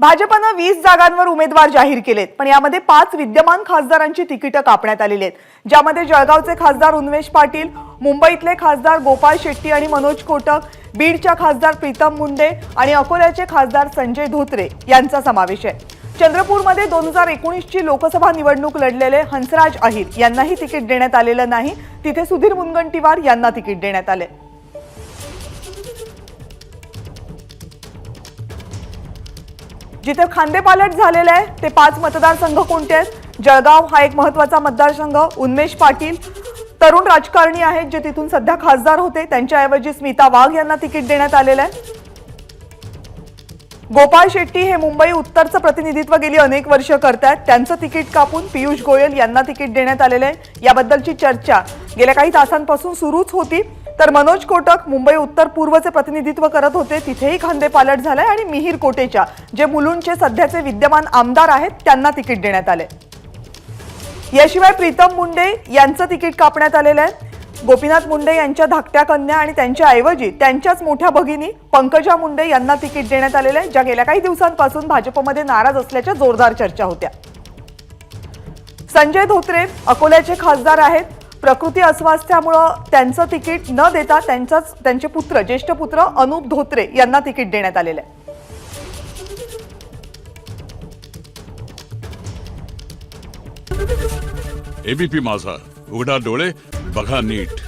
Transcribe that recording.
भाजपनं वीस जागांवर उमेदवार जाहीर केलेत पण यामध्ये पाच विद्यमान खासदारांची तिकीटं कापण्यात आलेली आहेत. ज्यामध्ये जळगावचे खासदार उन्मेश पाटील मुंबईतले खासदार गोपाळ शेट्टी आणि मनोज कोटक बीडच्या खासदार प्रीतम मुंडे आणि अकोल्याचे खासदार संजय धोत्रे यांचा समावेश आहे. चंद्रपूरमध्ये दोन हजार एकोणीसची लोकसभा निवडणूक लढलेले हंसराज अहिर यांनाही तिकीट देण्यात आलेलं नाही. तिथे सुधीर मुनगंटीवार यांना तिकीट देण्यात आले. जिथे खांदेपालट झालेले आहे ते पाच मतदारसंघ कोणते आहेत? जळगाव हा एक महत्त्वाचा मतदारसंघ उन्मेष पाटील तरुण राजकारणी आहेत जे तिथून सध्या खासदार होते. त्यांच्याऐवजी स्मिता वाघ यांना तिकीट देण्यात आलेलं आहे. गोपाळ शेट्टी हे मुंबई उत्तरचं प्रतिनिधित्व गेली अनेक वर्ष करतात त्यांचं तिकीट कापून पियुष गोयल यांना तिकीट देण्यात आलेलं आहे. याबद्दलची चर्चा गेल्या काही तासांपासून सुरूच होती. तर मनोज कोटक मुंबई उत्तर पूर्वचे प्रतिनिधित्व करत होते. तिथेही खांदेपालट झालाय आणि मिहीर कोटेच्या जे मुलुंडचे सध्याचे विद्यमान आमदार आहेत त्यांना तिकीट देण्यात आले. याशिवाय प्रीतम मुंडे यांचं तिकीट कापण्यात आलेलं आहे. गोपीनाथ मुंडे यांच्या धाकट्या कन्या आणि त्यांच्याऐवजी त्यांच्याच मोठ्या भगिनी पंकजा मुंडे यांना तिकीट देण्यात आलेलं आहे ज्या गेल्या काही दिवसांपासून भाजपमध्ये नाराज असल्याच्या जोरदार चर्चा होत्या. संजय धोत्रे अकोल्याचे खासदार आहेत. प्रकृती अस्वास्थ्यामुळं त्यांचं तिकीट न देता त्यांचाच त्यांचे पुत्र ज्येष्ठ पुत्र अनुप धोत्रे यांना तिकीट देण्यात आलेलं आहे. एबीपी माझा. उघडा डोळे बघा नीट.